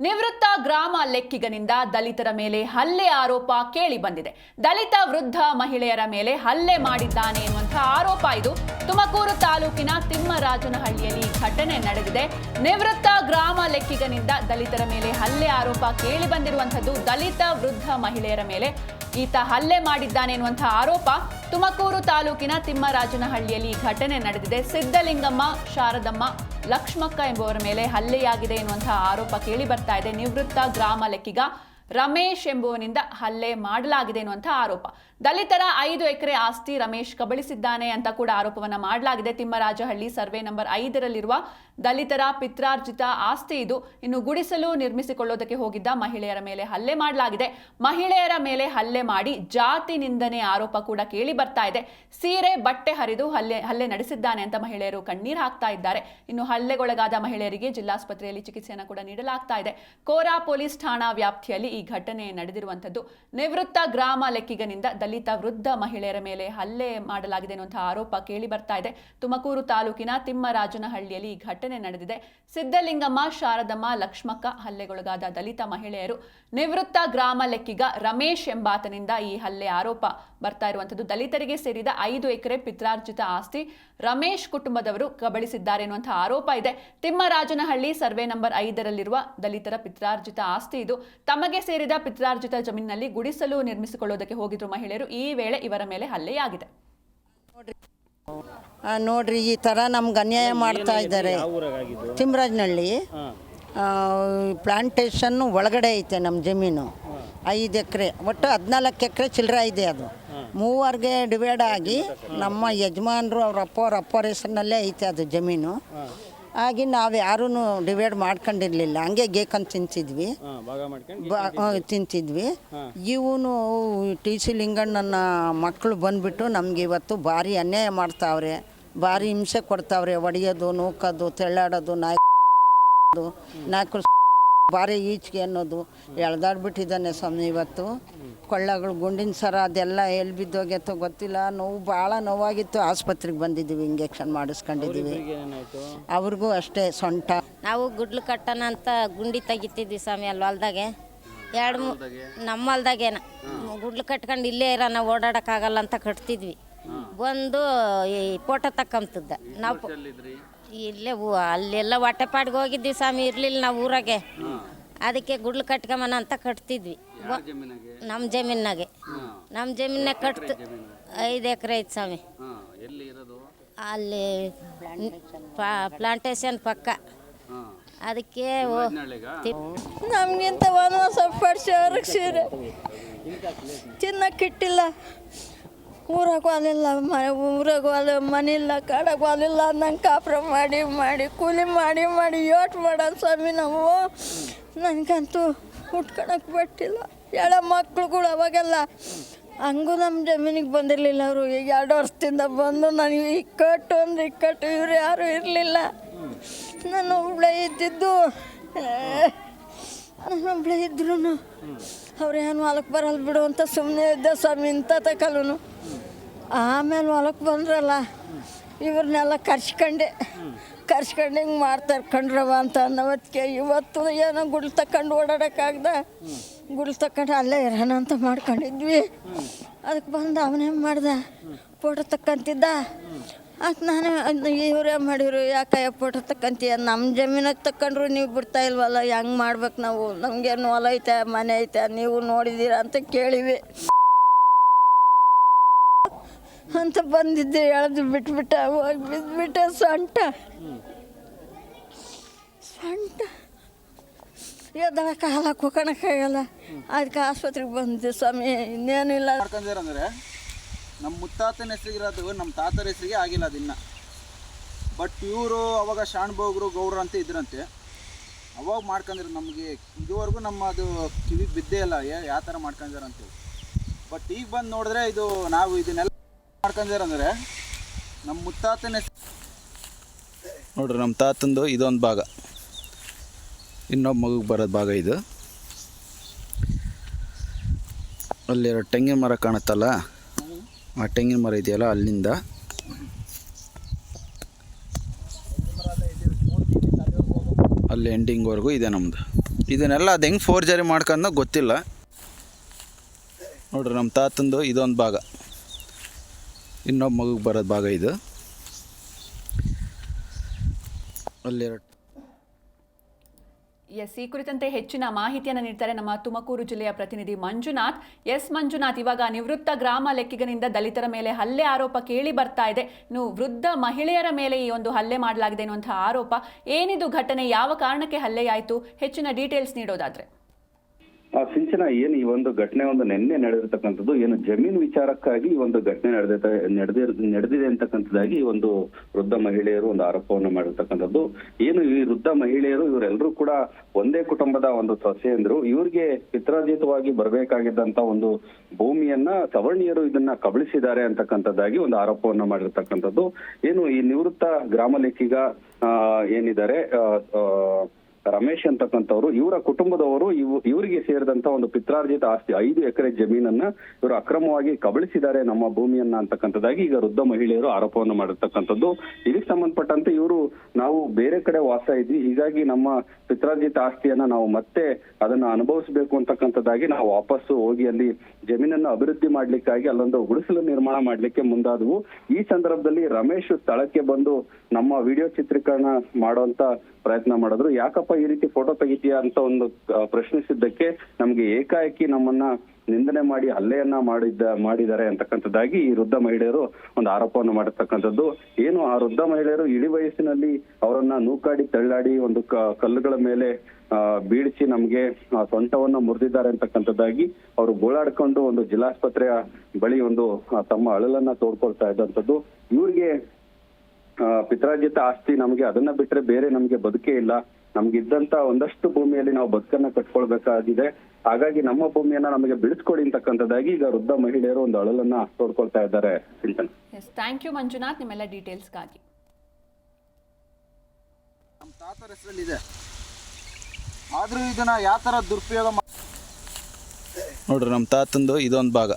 ನಿವೃತ್ತ ಗ್ರಾಮ ಲೆಕ್ಕಿಗನಿಂದ ದಲಿತರ ಮೇಲೆ ಹಲ್ಲೆ ಆರೋಪ ಕೇಳಿ ಬಂದಿದೆ. ದಲಿತ ವೃದ್ಧ ಮಹಿಳೆಯರ ಮೇಲೆ ಹಲ್ಲೆ ಮಾಡಿದ್ದಾನೆ ಎನ್ನುವಂತಹ ಆರೋಪ ಇದು. ತುಮಕೂರು ತಾಲೂಕಿನ ತಿಮ್ಮರಾಜನಹಳ್ಳಿಯಲ್ಲಿ ಘಟನೆ ನಡೆದಿದೆ. ನಿವೃತ್ತ ಗ್ರಾಮ ಲೆಕ್ಕಿಗನಿಂದ ದಲಿತರ ಮೇಲೆ ಹಲ್ಲೆ ಆರೋಪ ಕೇಳಿ ಬಂದಿರುವಂತದ್ದು ದಲಿತ ವೃದ್ಧ ಮಹಿಳೆಯರ ಮೇಲೆ. ಈತ ಹಲ್ಲೆ ಮಾಡಿದ್ದಾನೆ ಎನ್ನುವಂತಹ ಆರೋಪ ತುಮಕೂರು ತಾಲೂಕಿನ ತಿಮ್ಮರಾಜನಹಳ್ಳಿಯಲ್ಲಿ ಘಟನೆ ನಡೆದಿದೆ. ಸಿದ್ದಲಿಂಗಮ್ಮ ಶಾರದಮ್ಮ ಲಕ್ಷ್ಮಕ್ಕ ಎಂಬುವರ ಮೇಲೆ ಹಲ್ಲೆಯಾಗಿದೆ ಎನ್ನುವಂತಹ ಆರೋಪ ಕೇಳಿ ಬರ್ತಾ ಇದೆ. ನಿವೃತ್ತ ಗ್ರಾಮ ಲೆಕ್ಕಿಗ ರಮೇಶ್ ಎಂಬುವನಿಂದ ಹಲ್ಲೆ ಮಾಡಲಾಗಿದೆ ಎನ್ನುವಂಥ ಆರೋಪ. ದಲಿತರ ಐದು ಎಕರೆ ಆಸ್ತಿ ರಮೇಶ್ ಕಬಳಿಸಿದ್ದಾನೆ ಅಂತ ಕೂಡ ಆರೋಪವನ್ನು ಮಾಡಲಾಗಿದೆ. ತಿಮ್ಮರಾಜಹಳ್ಳಿ ಸರ್ವೆ ನಂಬರ್ ಐದರಲ್ಲಿರುವ ದಲಿತರ ಪಿತ್ರಾರ್ಜಿತ ಆಸ್ತಿ ಇದು. ಇನ್ನು ಗುಡಿಸಲು ನಿರ್ಮಿಸಿಕೊಳ್ಳೋದಕ್ಕೆ ಹೋಗಿದ್ದ ಮಹಿಳೆಯರ ಮೇಲೆ ಹಲ್ಲೆ ಮಾಡಲಾಗಿದೆ. ಮಹಿಳೆಯರ ಮೇಲೆ ಹಲ್ಲೆ ಮಾಡಿ ಜಾತಿ ನಿಂದನೆ ಆರೋಪ ಕೂಡ ಕೇಳಿ ಬರ್ತಾ ಇದೆ. ಸೀರೆ, ಬಟ್ಟೆ ಹರಿದು ಹಲ್ಲೆ ಹಲ್ಲೆ ನಡೆಸಿದ್ದಾನೆ ಅಂತ ಮಹಿಳೆಯರು ಕಣ್ಣೀರು ಹಾಕ್ತಾ ಇದ್ದಾರೆ. ಇನ್ನು ಹಲ್ಲೆಗೊಳಗಾದ ಮಹಿಳೆಯರಿಗೆ ಜಿಲ್ಲಾಸ್ಪತ್ರೆಯಲ್ಲಿ ಚಿಕಿತ್ಸೆಯನ್ನು ಕೂಡ ನೀಡಲಾಗ್ತಾ ಇದೆ. ಕೋರಾ ಪೊಲೀಸ್ ಠಾಣಾ ವ್ಯಾಪ್ತಿಯಲ್ಲಿ ಈ ಘಟನೆ ನಡೆದಿರುವಂಥದ್ದು. ನಿವೃತ್ತ ಗ್ರಾಮ ಲೆಕ್ಕಿಗನಿಂದ ದಲಿತ ವೃದ್ಧ ಮಹಿಳೆಯರ ಮೇಲೆ ಹಲ್ಲೆ ಮಾಡಲಾಗಿದೆ ಎನ್ನುವಂತಹ ಆರೋಪ ಕೇಳಿ ಬರ್ತಾ ಇದೆ. ತುಮಕೂರು ತಾಲೂಕಿನ ತಿಮ್ಮರಾಜನಹಳ್ಳಿಯಲ್ಲಿ ಈ ಘಟನೆ ನಡೆದಿದೆ. ಸಿದ್ದಲಿಂಗಮ್ಮ ಶಾರದಮ್ಮ, ಲಕ್ಷ್ಮಕ್ಕ ಹಲ್ಲೆಗೊಳಗಾದ ದಲಿತ ಮಹಿಳೆಯರು. ನಿವೃತ್ತ ಗ್ರಾಮ ಲೆಕ್ಕಿಗ ರಮೇಶ್ ಎಂಬಾತನಿಂದ ಈ ಹಲ್ಲೆ ಆರೋಪ ಬರ್ತಾ ಇರುವಂತದ್ದು ದಲಿತರಿಗೆ ಸೇರಿದ ಐದು ಎಕರೆ ಪಿತ್ರಾರ್ಜಿತ ಆಸ್ತಿ ರಮೇಶ್ ಕುಟುಂಬದವರು ಕಬಳಿಸಿದ್ದಾರೆ ಎನ್ನುವಂತಹ ಆರೋಪ ಇದೆ. ತಿಮ್ಮರಾಜನಹಳ್ಳಿ ಸರ್ವೆ ನಂಬರ್ ಐದರಲ್ಲಿರುವ ದಲಿತರ ಪಿತ್ರಾರ್ಜಿತ ಆಸ್ತಿ ಇದು. ತಮಗೆ ಸೇರಿದ ಪಿತ್ರಾರ್ಜಿತ ಜಮೀನಿನಲ್ಲಿ ಗುಡಿಸಲು ನಿರ್ಮಿಸಿಕೊಳ್ಳೋದಕ್ಕೆ ಹೋಗಿದ್ರು ಮಹಿಳೆಯರು. ಈ ವೇಳೆ ಇವರ ಮೇಲೆ ಹಲ್ಲೆಯಾಗಿದೆ ಆ, ನೋಡ್ರಿ ಈ ಥರ ನಮ್ಗೆ ಅನ್ಯಾಯ ಮಾಡ್ತಾ ಇದ್ದಾರೆ. ತಿಮ್ರಾಜ್ನಳ್ಳಿ. ಪ್ಲಾಂಟೇಶನ್ನು ಒಳಗಡೆ ಐತೆ ನಮ್ಮ ಜಮೀನು. ಐದು ಎಕರೆ ಒಟ್ಟು ಹದಿನಾಲ್ಕು ಎಕರೆ ಚಿಲ್ಲರೆ ಇದೆ ಅದು. ಮೂವರ್ಗೆ ಡಿವೈಡ್ ಆಗಿ ನಮ್ಮ ಯಜಮಾನರು ಅವ್ರ ಅಪ್ಪ ಅವ್ರ ಅಪ್ಪ ಹೆಸರಿನಲ್ಲೇ ಐತೆ ಅದು ಜಮೀನು. ಹಾಗೆ ನಾವು ಯಾರೂ ಡಿವೈಡ್ ಮಾಡ್ಕೊಂಡಿರ್ಲಿಲ್ಲ. ಹಂಗೆ ಗೇಕಂತ ತಿಂತಿದ್ವಿ. ಬ ತಿಂತಿದ್ವಿ. ಇವನು ಟಿ ಸಿ ಲಿಂಗಣ್ಣನ ಮಕ್ಕಳು ಬಂದ್ಬಿಟ್ಟು ನಮ್ಗೆ ಇವತ್ತು ಭಾರಿ ಅನ್ಯಾಯ ಮಾಡ್ತಾವ್ರೆ. ಭಾರಿ ಹಿಂಸೆ ಕೊಡ್ತಾವ್ರೆ. ಒಡೆಯೋದು ನೂಕೋದು ತೆಳ್ಳಾಡೋದು ನಾಯಿ ನಾಲ್ಕು ಭಾರಿ ಈಚಿಗೆ ಅನ್ನೋದು. ಎಳ್ದಾಡ್ಬಿಟ್ಟಿದ್ದಾನೆ ಸ್ವಾಮಿ ಇವತ್ತು. ಕೊಳ್ಳಗಳು ಗುಂಡಿನ ಸರ ಅದೆಲ್ಲ ಎಲ್ಲಿ ಬಿದ್ದೋಗ್ಯತ್ತೋ ಗೊತ್ತಿಲ್ಲ. ನೋವು ಭಾಳ ನೋವಾಗಿತ್ತು. ಆಸ್ಪತ್ರೆಗೆ ಬಂದಿದ್ದೀವಿ ಇಂಜೆಕ್ಷನ್ ಮಾಡಿಸ್ಕೊಂಡಿದ್ದೀವಿ. ಏನಾಯ್ತು? ಅವ್ರಿಗೂ ಅಷ್ಟೇ ಸೊಂಟ. ನಾವು ಗುಡ್ಲು ಕಟ್ಟಣ ಅಂತ ಗುಂಡಿ ತೆಗಿತಿದ್ವಿ ಸ್ವಾಮಿ ಅಲ್ಲಿ ಹೊಲ್ದಾಗೆ. ಎರಡು ಮೂ ನಮ್ಮ ಹೊಲ್ದಾಗೇನ ಗುಡ್ಲು ಕಟ್ಕೊಂಡು ಇಲ್ಲೇ ಇರೋಣ ಓಡಾಡೋಕ್ಕಾಗಲ್ಲ ಅಂತ ಕಟ್ತಿದ್ವಿ. ಬಂದು ಈ ಫೋಟೋ ತಕ್ಕಂತದ್ದ. ನಾವು ಇಲ್ಲೇ ಅಲ್ಲೆಲ್ಲ ಹೊಟ್ಟೆಪಾಡಿಗೆ ಹೋಗಿದ್ವಿ ಸ್ವಾಮಿ ಇರಲಿಲ್ಲ ನಾವು ಊರಾಗೆ. ಅದಕ್ಕೆ ಗುಡ್ಲು ಕಟ್ಕೊಂಬನ ಅಂತ ಕಟ್ತಿದ್ವಿ. ನಮ್ಮ ಜಮೀನಾಗೆ? ನಮ್ಮ ಜಮೀನಾಗ. ಕಟ್ತು. ಐದು ಎಕರೆ ಐತೆ ಸ್ವಾಮಿ. ಎಲ್ಲಿ ಇರೋದು? ಅಲ್ಲಿ ಪ್ಲಾಂಟೇಶನ್ ಪಕ್ಕ. ಅದಕ್ಕೆ ನಮಗಿಂತ ಒಂದು ಪಡಿಸಿ ಅವ್ರಿಗೆ ಸೀರೆ ತಿನ್ನಕ್ಕಿಟ್ಟಿಲ್ಲ. ಊರಾಗ ಅಲ್ಲಿಲ್ಲ ಮನೆ ಊರಾಗೂ ವಾಲ ಮನೆಯಿಲ್ಲ ಕಾಡಾಗೂ ಅಲ್ಲಿಲ್ಲ ನಂಗೆ ಕಾಪ್ರ ಮಾಡಿ ಮಾಡಿ ಕೂಲಿ ಮಾಡಿ ಮಾಡಿ ಯೋಟ್ ಮಾಡೋಣ ಸ್ವಾಮಿ ನಾವು ನನಗಂತೂ ಉಟ್ಕೊಳಕ್ಕೆ ಬಿಟ್ಟಿಲ್ಲ ಎಳ ಮಕ್ಳುಗಳು ಅವಾಗೆಲ್ಲ ಹಂಗೂ ನಮ್ಮ ಜಮೀನಿಗೆ ಬಂದಿರಲಿಲ್ಲ ಅವರು ಈಗ ಎರಡು ವರ್ಷದಿಂದ ಬಂದು ನನಗೆ ಇಕ್ಕಟ್ಟು ಅಂದ್ರೆ ಇಕ್ಕಟ್ಟು ಇವ್ರು ಯಾರೂ ಇರಲಿಲ್ಲ ನಾನು ಒಬ್ಬಳೆ ಇದ್ದಿದ್ದು ಒಬ್ಬಳೆ ಇದ್ರು ಅವ್ರು ಏನು ಹೊಲಕ್ಕೆ ಬರಲ್ಲ ಬಿಡು ಅಂತ ಸುಮ್ಮನೆ ಇದ್ದ ಸ್ವಾಮಿ, ಇಂಥ ತಕಲು ಆಮೇಲೆ ಹೊಲಕ್ಕೆ ಬಂದ್ರಲ್ಲ ಇವ್ರನ್ನೆಲ್ಲ ಕರ್ಸ್ಕೊಂಡೆ ಕರ್ಸ್ಕೊಂಡು ಹಿಂಗೆ ಮಾಡ್ತಾರೆ ಕಂಡ್ರವ ಅಂತ ಅನ್ನೋತ್ಕೆ ಇವತ್ತು ಏನೋ ಗುಡ್ಲು ತಕೊಂಡು ಓಡಾಡೋಕ್ಕಾಗ್ದ. ಗುಡ್ಲು ತಕೊಂಡು ಅಲ್ಲೇ ಇರೋಣ ಅಂತ ಮಾಡ್ಕೊಂಡಿದ್ವಿ. ಅದಕ್ಕೆ ಬಂದು ಅವನೇನು ಮಾಡ್ದೆ? ಫೋಟೋ ತಕ್ಕಂತಿದ್ದ. ಅದು ನಾನು ಇವರೇ ಮಾಡಿರು ಯಾಕೆ ಫೋಟೋ ತಕ್ಕಂತೀಯ ನಮ್ಮ ಜಮೀನಾಗ ತಕ್ಕಂಡ್ರು ನೀವು ಬಿಡ್ತಾ ಇಲ್ವಲ್ಲ, ಹೆಂಗೆ ಮಾಡ್ಬೇಕು ನಾವು? ನಮಗೇನು ಹೊಲ ಐತೆ, ಮನೆ ಐತೆ, ನೀವು ನೋಡಿದ್ದೀರಾ ಅಂತ ಕೇಳಿವಿ. ಅಂತ ಬಂದಿದ್ದೆ, ಎಳೆದು ಬಿಟ್ಬಿಟ್ಟ, ಹೋಗಿ ಬಿದ್ದುಬಿಟ್ಟೆ ಸೊಂಟ. ಸೊಂಟ. ಎದ್ದಳಕ್ಕೆ ಹಾಲಕ್ಕೆ ಹೋಗೋಣಕ್ಕಾಗಲ್ಲ ಅದಕ್ಕೆ ಆಸ್ಪತ್ರೆಗೆ ಬಂದಿದ್ದೆ ಸ್ವಾಮಿ ಇನ್ನೇನಿಲ್ಲ ನಮ್ಮ ಮುತ್ತಾತನ ಹೆಸರಿಗಿರೋದು ನಮ್ಮ ತಾತರ ಹೆಸರಿಗೆ ಆಗಿಲ್ಲ ಅದಿನ್ನ. ಬಟ್ ಇವರು ಅವಾಗ ಶಾಣ್ಭೋಗರು ಗೌಡ್ರು ಅಂತ ಇದ್ರಂತೆ. ಅವಾಗ ಮಾಡ್ಕೊಂಡಿರು ನಮಗೆ ಇದುವರೆಗೂ ನಮ್ಮ ಅದು ಕಿವಿಗೆ ಬಿದ್ದೇ ಇಲ್ಲ ಯಾವ ಥರ ಮಾಡ್ಕೊಂಡಿದ್ದಾರೆ ಅಂತೇಳಿ ಬಟ್ ಈಗ ಬಂದು ನೋಡಿದ್ರೆ ಇದು ನಾವು ಇದನ್ನೆಲ್ಲ ಮಾಡ್ಕೊಂಡಿರಂದರೆ ನಮ್ಮ ಮುತ್ತಾತನ ಹೆಸರು ನೋಡ್ರಿ ನಮ್ಮ ತಾತಂದು ಇದೊಂದು ಭಾಗ. ಇನ್ನೊಬ್ಬ ಮಗುಗೆ ಬರೋದು ಭಾಗ ಇದು. ಅಲ್ಲಿರೋ ತೆಂಗಿನ ಮರ ಕಾಣುತ್ತಲ್ಲ? ಆ ತೆಂಗಿನ ಮರ ಇದೆಯಲ್ಲ, ಅಲ್ಲಿಂದ. ಅಲ್ಲಿ ಎಂಡಿಂಗ್ವರೆಗೂ ಇದೆ ನಮ್ಮದು ಇದನ್ನೆಲ್ಲ ಅದು ಹೆಂಗೆ ಫೋರ್ಜರಿ ಮಾಡ್ಕೊಂಡು ಗೊತ್ತಿಲ್ಲ. ನೋಡ್ರಿ ನಮ್ಮ ತಾತಂದು ಇದೊಂದು ಭಾಗ. ಇನ್ನೊಬ್ಬ ಮಗುಗೆ ಬರೋದು ಭಾಗ ಇದು. ಅಲ್ಲೆರಡು ಎಸ್ ಈ ಕುರಿತಂತೆ ಹೆಚ್ಚಿನ ಮಾಹಿತಿಯನ್ನು ನೀಡ್ತಾರೆ ನಮ್ಮ ತುಮಕೂರು ಜಿಲ್ಲೆಯ ಪ್ರತಿನಿಧಿ ಮಂಜುನಾಥ್. ಎಸ್ ಮಂಜುನಾಥ್, ಇವಾಗ ನಿವೃತ್ತ ಗ್ರಾಮ ಲೆಕ್ಕಿಗನಿಂದ ದಲಿತರ ಮೇಲೆ ಹಲ್ಲೆ ಆರೋಪ ಕೇಳಿ ಬರ್ತಾ ಇದೆ. ಇನ್ನು ವೃದ್ಧ ಮಹಿಳೆಯರ ಮೇಲೆ ಈ ಒಂದು ಹಲ್ಲೆ ಮಾಡಲಾಗಿದೆ ಎನ್ನುವಂತಹ ಆರೋಪ. ಏನಿದು ಘಟನೆ? ಯಾವ ಕಾರಣಕ್ಕೆ ಹಲ್ಲೆಯಾಯಿತು? ಹೆಚ್ಚಿನ ಡೀಟೇಲ್ಸ್ ನೀಡೋದಾದ್ರೆ. ಸಿಂಚನ ಏನು ಈ ಒಂದು ಘಟನೆ ಒಂದು ನಿನ್ನೆ ನಡೆದಿರ್ತಕ್ಕಂಥದ್ದು ಏನು ಜಮೀನು ವಿಚಾರಕ್ಕಾಗಿ ಈ ಒಂದು ಘಟನೆ ನಡೆದ ನಡೆದಿರ್ ನಡೆದಿದೆ ಅಂತಕ್ಕಂಥದ್ದಾಗಿ ಒಂದು ವೃದ್ಧ ಮಹಿಳೆಯರು ಒಂದು ಆರೋಪವನ್ನು ಮಾಡಿರ್ತಕ್ಕಂಥದ್ದು. ಏನು ಈ ವೃದ್ಧ ಮಹಿಳೆಯರು ಇವರೆಲ್ಲರೂ ಕೂಡ ಒಂದೇ ಕುಟುಂಬದ ಒಂದು ಸೊಸೆಯಂದ್ರು ಇವರಿಗೆ ಪಿತ್ರಾರ್ಜಿತವಾಗಿ ಬರಬೇಕಾಗಿದ್ದಂತ ಒಂದು ಭೂಮಿಯನ್ನ ಸವರ್ಣೀಯರು ಇದನ್ನ ಕಬಳಿಸಿದ್ದಾರೆ ಅಂತಕ್ಕಂಥದ್ದಾಗಿ ಒಂದು ಆರೋಪವನ್ನು ಮಾಡಿರ್ತಕ್ಕಂಥದ್ದು. ಏನು ಈ ನಿವೃತ್ತ ಗ್ರಾಮ ಲೆಕ್ಕಿಗ ಏನಿದ್ದಾರೆ ಆ, ಆ, ರಮೇಶ್ ಅಂತಕ್ಕಂಥವ್ರು, ಇವರ ಕುಟುಂಬದವರು ಇವ್ ಇವರಿಗೆ ಸೇರಿದಂತ ಒಂದು ಪಿತ್ರಾರ್ಜಿತ ಆಸ್ತಿ, ಐದು ಎಕರೆ ಜಮೀನನ್ನ ಇವರು ಅಕ್ರಮವಾಗಿ ಕಬಳಿಸಿದ್ದಾರೆ ನಮ್ಮ ಭೂಮಿಯನ್ನ ಅಂತಕ್ಕಂಥದ್ದಾಗಿ ಈಗ ವೃದ್ಧ ಮಹಿಳೆಯರು ಆರೋಪವನ್ನು ಮಾಡಿರ್ತಕ್ಕಂಥದ್ದು. ಇದಕ್ಕೆ ಸಂಬಂಧಪಟ್ಟಂತೆ ಇವರು ನಾವು ಬೇರೆ ಕಡೆ ವಾಸ ಇದ್ವಿ. ಹೀಗಾಗಿ ನಮ್ಮ ಪಿತ್ರಾರ್ಜಿತ ಆಸ್ತಿಯನ್ನ ನಾವು ಮತ್ತೆ ಅದನ್ನ ಅನುಭವಿಸಬೇಕು ಅಂತಕ್ಕಂಥದ್ದಾಗಿ ನಾವು ವಾಪಸ್ಸು ಹೋಗಿ ಅಲ್ಲಿ ಜಮೀನನ್ನ ಅಭಿವೃದ್ಧಿ ಮಾಡ್ಲಿಕ್ಕಾಗಿ ಅಲ್ಲೊಂದು ಗುಡಿಸಲು ನಿರ್ಮಾಣ ಮಾಡ್ಲಿಕ್ಕೆ ಮುಂದಾದವು. ಈ ಸಂದರ್ಭದಲ್ಲಿ ರಮೇಶ್ ಸ್ಥಳಕ್ಕೆ ಬಂದು ನಮ್ಮ ವಿಡಿಯೋ ಚಿತ್ರೀಕರಣ ಮಾಡುವಂತ ಪ್ರಯತ್ನ ಮಾಡಿದ್ರು. ಯಾಕಪ್ಪ ಈ ರೀತಿ ಫೋಟೋ ತೆಗಿತೀಯಾ ಅಂತ ಒಂದು ಪ್ರಶ್ನಿಸಿದ್ದಕ್ಕೆ ನಮ್ಗೆ ಏಕಾಏಕಿ ನಮ್ಮನ್ನ ನಿಂದನೆ ಮಾಡಿ ಹಲ್ಲೆಯನ್ನ ಮಾಡಿದ್ದ, ಮಾಡಿದ್ದಾರೆ ಅಂತಕ್ಕಂಥದ್ದಾಗಿ ಈ ವೃದ್ಧ ಮಹಿಳೆಯರು ಒಂದು ಆರೋಪವನ್ನು ಮಾಡಿರ್ತಕ್ಕಂಥದ್ದು. ಏನು ಆ ವೃದ್ಧ ಮಹಿಳೆಯರು ಇಳಿ ವಯಸ್ಸಿನಲ್ಲಿ ಅವರನ್ನ ನೂಕಾಡಿ, ತಳ್ಳಾಡಿ ಒಂದು ಕಲ್ಲುಗಳ ಮೇಲೆ ಬೀಳಿಸಿ ನಮ್ಗೆ ಸೊಂಟವನ್ನ ಮುರಿದಿದ್ದಾರೆ ಅಂತಕ್ಕಂಥದ್ದಾಗಿ ಅವರು ಗೋಳಾಡ್ಕೊಂಡು ಒಂದು ಜಿಲ್ಲಾಸ್ಪತ್ರೆಯ ಬಳಿ ಒಂದು ತಮ್ಮ ಅಳಲನ್ನ ತೋಡ್ಕೊಳ್ತಾ ಇದ್ದಂಥದ್ದು. ಇವ್ರಿಗೆ ಪಿತ್ರಾರ್ಜಿತ ಆಸ್ತಿ ನಮ್ಗೆ ಅದನ್ನ ಬಿಟ್ರೆ ಬೇರೆ ನಮ್ಗೆ ಬದುಕೇ ಇಲ್ಲ. ನಮ್ಗಿದ್ದಂತ ಒಂದಷ್ಟು ಭೂಮಿಯಲ್ಲಿ ನಾವು ಬದುಕನ್ನ ಕಟ್ಕೊಳ್ಬೇಕಾಗಿದೆ. ಹಾಗಾಗಿ ನಮ್ಮ ಭೂಮಿಯನ್ನ ನಮಗೆ ಬಿಡಿಸ್ಕೊಡಿ ಅಂತಕ್ಕಂಥದ್ದಾಗಿ ಈಗ ವೃದ್ಧ ಮಹಿಳೆಯರು ಒಂದು ಅಳಲನ್ನ ತೋಡ್ಕೊಳ್ತಾ ಇದ್ದಾರೆ ಚಿಂತನೆ. ಥ್ಯಾಂಕ್ ಯು ಮಂಜುನಾಥ್ ನಿಮ್ಮೆಲ್ಲ ಡೀಟೇಲ್ಸ್ಗಾಗಿ ನಮ್ಮ ತಾತರ ಹೆಸರಲ್ಲಿದೆ. ಆದರೂ ಇದನ್ನ ಯಾವ ಥರ ದುರುಪಯೋಗ ನೋಡ್ರಿ ನಮ್ಮ ತಾತಂದು ಇದೊಂದು ಭಾಗ.